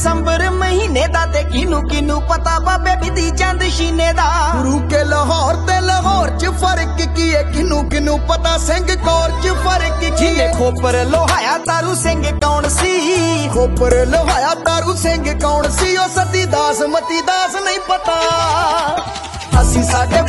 ਦਸੰਬਰ ਮਹੀਨੇ ਦਾ ਤੇ ਕਿਨੂੰ ਕਿਨੂੰ ਪਤਾ ਬਾਬੇ ਬਿਧੀ ਚੰਦ ਸ਼ੀਨੇ ਦਾ। ਗੁਰੂ ਕੇ ਲਾਹੌਰ ਤੇ ਲਾਹੌਰ ਚ ਫ਼ਰਕ ਕੀ ਹੈ ਕਿਨੂੰ ਕਿਨੂੰ ਪਤਾ ਸਿੰਘ ਕੌਰ ਚ ਫ਼ਰਕ ਕੀ ਹੈ ਖੋਪਰ ਲੋਹਾਇਆ ਤਾਰੂ ਸਿੰਘ ਕੌਣ ਸੀ? ਖੋਪਰ ਲਹਾਇਆ ਤਾਰੂ ਸਿੰਘ ਕੌਣ ਸੀ? ਉਹ ਸਤੀ ਦਾਸ ਮਤੀ ਦਾਸ ਨਹੀਂ ਪਤਾ। ਅਸੀਂ ਸਾਡੇ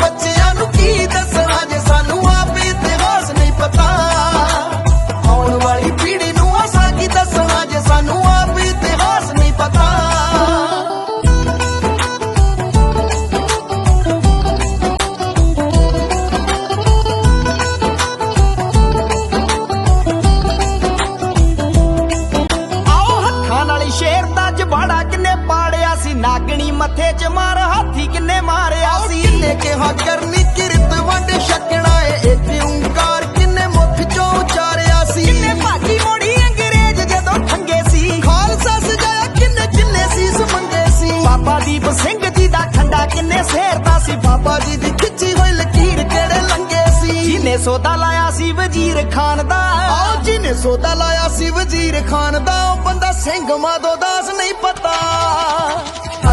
ਮਾਰਿਆ ਸੀ ਕਿੰਨੇ ਕਿਹਾ ਕਰਨੀ ਕਿਰਤ ਵੰਡ ਛਕਣਾ ਏ ਇੱਕ ਓੰਕਾਰ ਕਿੰਨੇ ਮੁਖ ਚੋਂ ਉਚਾਰਿਆ ਸੀ? ਕਿੰਨੇ ਭਾਜੀ ਮੋੜੀ ਅੰਗਰੇਜ਼ ਜਦੋਂ ਠੰਗੇ ਸੀ? ਖਾਲਸਾ ਸਜਾਇਆ ਕਿੰਨੇ ਜਿੰਨੇ ਸੀਸ ਮੰਗੇ ਸੀ? ਬਾਬਾ ਦੀਪ ਸਿੰਘ ਜੀ ਦਾ ਖੰਡਾ ਕਿੰਨੇ ਸੇਰਦਾ ਸੀ? ਬਾਬਾ ਜੀ ਦੀ ਖਿੱਚੀ ਹੋਈ ਲਕੀਰ ਕਿਹੜੇ ਲੰਗੇ ਸੀ? ਜਿਹਨੇ ਸੋਦਾ ਲਾਇਆ ਸੀ ਵਜ਼ੀਰ ਖਾਨ ਦਾ। ਆਓ ਜੀ ਨੇ ਸੋਦਾ ਲਾਇਆ ਸੀ ਵਜ਼ੀਰ ਖਾਨ ਦਾ ਉਹ ਬੰਦਾ ਸਿੰਘ ਮਾਧੋ ਦਾਸ ਨਹੀਂ ਪਤਾ।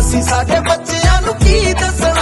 ਅਸੀਂ ਸਾਡੇ ਬੱਚਿਆਂ ਨੂੰ ਕੀ ਦੱਸਣਾ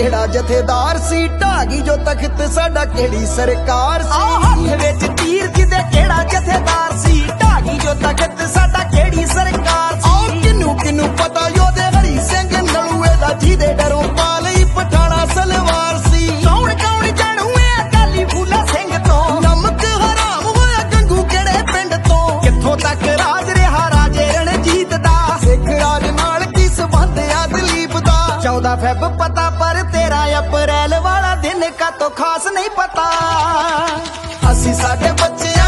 ਕਿਹੜਾ ਜਥੇਦਾਰ ਸੀ ਢਾਗੀ ਜੋ ਤਖਤ ਸਾਡਾ ਕਿਹੜੀ ਸਰਕਾਰ ਸੀ? ਆਹ ਹੱਥ ਵਿੱਚ ਤੀਰ ਜਿਹਦੇ ਕਿਹੜਾ ਜਥੇਦਾਰ ਸੀ? ਢਾਗੀ ਜੋ ਤਖਤ ਸਾਡਾ ਕਿਹੜੀ ਸਰਕਾਰ ਸੀ? ਕਿਨੂੰ ਕਿਨੂੰ ਪਤਾ ਯੋਧੇ ਹਰੀ ਸਿੰਘ ਨਲੂਏ ਦਾ ਜਿਹਦੇ ਡਰੋਂ ਪਾ ਲਈ ਪਠਾਣਾ ਸਲਵਾਰ ਸੀ। ਕੌਣ ਕੌਣ ਜਾਣੂ ਇਹ ਅਕਾਲੀ ਫੂਲਾ ਸਿੰਘ ਤੋਂ? ਨਮਕ ਹਰਾਮ ਹੋਇਆ ਗੰਗੂ ਕਿਹੜੇ ਪਿੰਡ ਤੋਂ? ਕਿੱਥੋਂ ਤੱਕ ਰਾਜ ਰਿਹਾ ਰਾਜੇ ਰਣਜੀਤ ਦਾ? ਸਿੱਖ ਰਾਜ ਨਾਲ ਕੀ ਸੰਬੰਧ ਆ ਦਲੀਪ ਦਾ? 14 ਫੈਬ ਤੋਂ ਖਾਸ ਨਹੀਂ ਪਤਾ। ਅਸੀਂ ਸਾਡੇ ਬੱਚੇ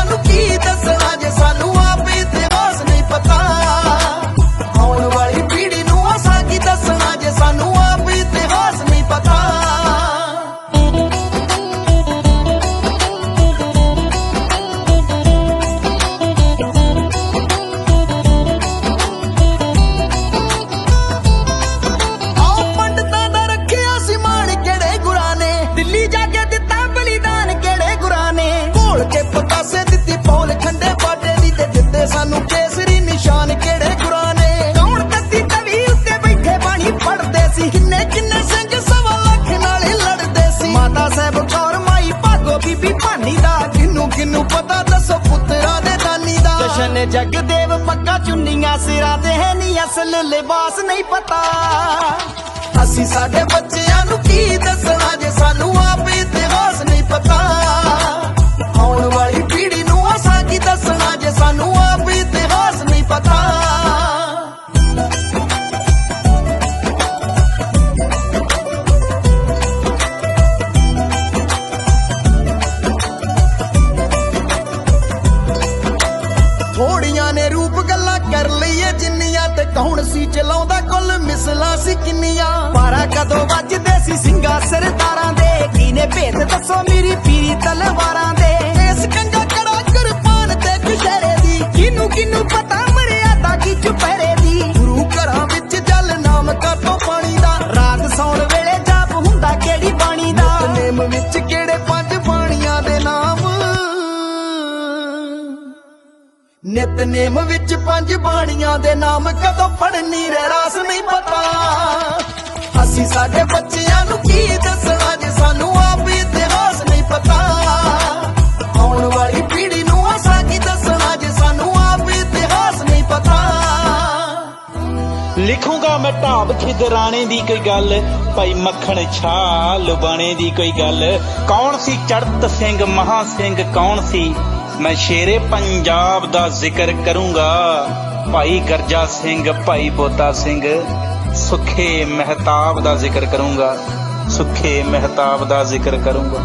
ਦਾ ਜਸ਼ਨ ਜਗਦੇਵ ਪੱਕਾ ਚੁੰਨੀਆਂ ਸਿਰਾਂ ਤੇ ਹੈ ਨਹੀਂ ਅਸਲ ਲਿਬਾਸ, ਨਹੀਂ ਪਤਾ। ਅਸੀਂ ਸਾਡੇ ਬੱਚਿਆਂ ਨੂੰ ਕੀ ਦੱਸਣਾ ਜੇ ਸਾਨੂੰ ਕੌਣ ਸੀ ਚਲਾਉਂਦਾ ਕੁੱਲ ਮਿਸਲਾਂ ਸੀ ਕਿੰਨੀਆਂ? ਪਾਰਾ ਕਦੋਂ ਵੱਜਦੇ ਸੀ ਸਿੰਘਾਂ ਸਰਦਾਰਾਂ ਦੇ? ਕੀਨੇ ਭੇਤ ਦੱਸੋ ਮੇਰੀ ਪੀਰੀ ਤਲਵਾਰਾਂ ਨਿਤਨੇਮ ਵਿੱਚ ਪੰਜ ਬਾਣੀਆਂ ਦੇ ਨਾਮ ਕਦੋਂ ਪੜਨੀ ਰਹਿਰਾਸ ਨਹੀਂ ਪਤਾ। ਅਸੀਂ ਸਾਡੇ ਬੱਚਿਆਂ ਨੂੰ ਕੀ ਦੱਸਣਾ ਜੇ ਸਾਨੂੰ ਆਪ ਇਤਿਹਾਸ ਨਹੀਂ ਪਤਾ। ਆਉਣ ਵਾਲੀ ਪੀੜ੍ਹੀ ਨੂੰ ਅਸਾਂ ਕੀ ਦੱਸਣਾ ਜੇ ਸਾਨੂੰ ਆਪ ਇਤਿਹਾਸ ਨਹੀਂ ਪਤਾ। ਲਿਖੂੰਗਾ ਮੈਂ ਢਾਬ ਖਿਦਰਾਣੇ ਦੀ ਕੋਈ ਗੱਲ, ਭਾਈ ਮੱਖਣ ਛਾ ਲੁਬਾਣੇ ਦੀ ਕੋਈ ਗੱਲ। ਕੌਣ ਸੀ ਚੜਤ ਸਿੰਘ, ਮਹਾ ਸਿੰਘ, ਕੌਣ ਸੀ ਮੈਂ ਸ਼ੇਰੇ ਪੰਜਾਬ ਦਾ ਜ਼ਿਕਰ ਕਰੂੰਗਾ। ਭਾਈ ਗਰਜਾ ਸਿੰਘ, ਭਾਈ ਬੋਤਾ ਸਿੰਘ, ਸੁਖੇ ਮਹਿਤਾਬ ਦਾ ਜ਼ਿਕਰ ਕਰੂੰਗਾ। ਸੁਖੇ ਮਹਿਤਾਬ ਦਾ ਜ਼ਿਕਰ ਕਰੂੰਗਾ।